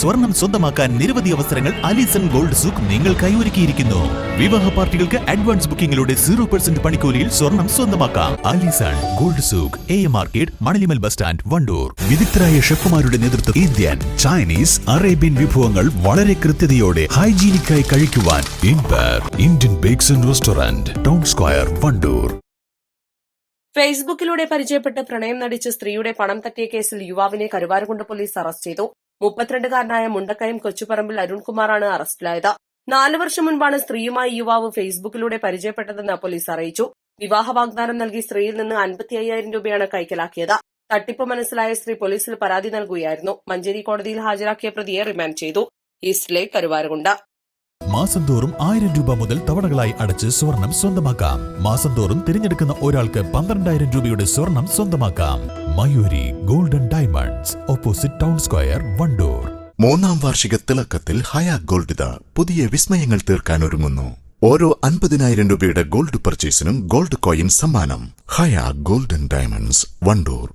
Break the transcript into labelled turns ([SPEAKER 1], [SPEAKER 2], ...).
[SPEAKER 1] സ്വർണം സ്വന്തമാക്കാൻ നിരവധി അവസരങ്ങൾ അലിസൺ ഗോൾഡ് സൂക്ക് നിങ്ങൾക്കായി ഒരുക്കിയിരിക്കുന്നു വിവാഹ പാർട്ടികൾക്ക് അഡ്വാൻസ് ബുക്കിംഗിലൂടെ സീറോ പെർസെന്റ് പണിക്കൂലിയിൽ സ്വർണം സ്വന്തമാക്കാം. Alison gold souk a market Manalimal bus stand Wandoor. വിദഗ്ധരായ ഷെഫുമാരുടെ നേതൃത്വം ഇന്ത്യൻ ചൈനീസ് അറേബ്യൻ വിഭവങ്ങൾ വളരെ കൃത്യതയോടെ ഹൈജീനിക്കായി കഴിക്കുവാൻ Indian bakes and restaurant town square Wandoor.
[SPEAKER 2] ഫേസ്ബുക്കിലൂടെ പരിചയപ്പെട്ട് പ്രണയം നടിച്ച് സ്ത്രീയുടെ പണം തട്ടിയ കേസിൽ യുവാവിനെ കരുവാരകുണ്ട് പോലീസ് അറസ്റ്റ് ചെയ്തു. മുപ്പത്തിരണ്ടുകാരനായ മുണ്ടക്കയം കൊച്ചുപറമ്പിൽ അരുൺകുമാറാണ് അറസ്റ്റിലായത്. നാലു വർഷം മുൻപാണ് സ്ത്രീയുമായി യുവാവ് ഫേസ്ബുക്കിലൂടെ പരിചയപ്പെട്ടതെന്ന് പോലീസ് അറിയിച്ചു. വിവാഹ വാഗ്ദാനം നൽകി സ്ത്രീയിൽ നിന്ന് അൻപത്തി അയ്യായിരം രൂപയാണ് കൈക്കലാക്കിയത്. തട്ടിപ്പ് മനസ്സിലായ സ്ത്രീ പോലീസിൽ പരാതി നൽകുകയായിരുന്നു. മഞ്ചേരി കോടതിയിൽ ഹാജരാക്കിയ പ്രതിയെ റിമാൻഡ് ചെയ്തു. ഈസ്റ്റിലെ കരുവാരകുണ്ട്.
[SPEAKER 1] മാസം തോറും ആയിരം രൂപ മുതൽ തവണകളായി അടച്ച് സ്വർണം സ്വന്തമാക്കാം. മാസം തോറും തിരഞ്ഞെടുക്കുന്ന ഒരാൾക്ക് പന്ത്രണ്ടായിരം രൂപയുടെ സ്വർണം സ്വന്തമാക്കാം. Mayuri golden diamonds opposite town square Wandoor.
[SPEAKER 3] മൂന്നാം വാർഷിക തിളക്കത്തിൽ ഹയാ ഗോൾഡ് ഇതാ പുതിയ വിസ്മയങ്ങൾ തീർക്കാൻ ഒരുങ്ങുന്നു. ഓരോ അൻപതിനായിരം രൂപയുടെ ഗോൾഡ് പർച്ചേസിനും ഗോൾഡ് കോയിൻ സമ്മാനം. ഹയാ ഗോൾഡൻ ഡയമണ്ട്സ് വണ്ടൂർ.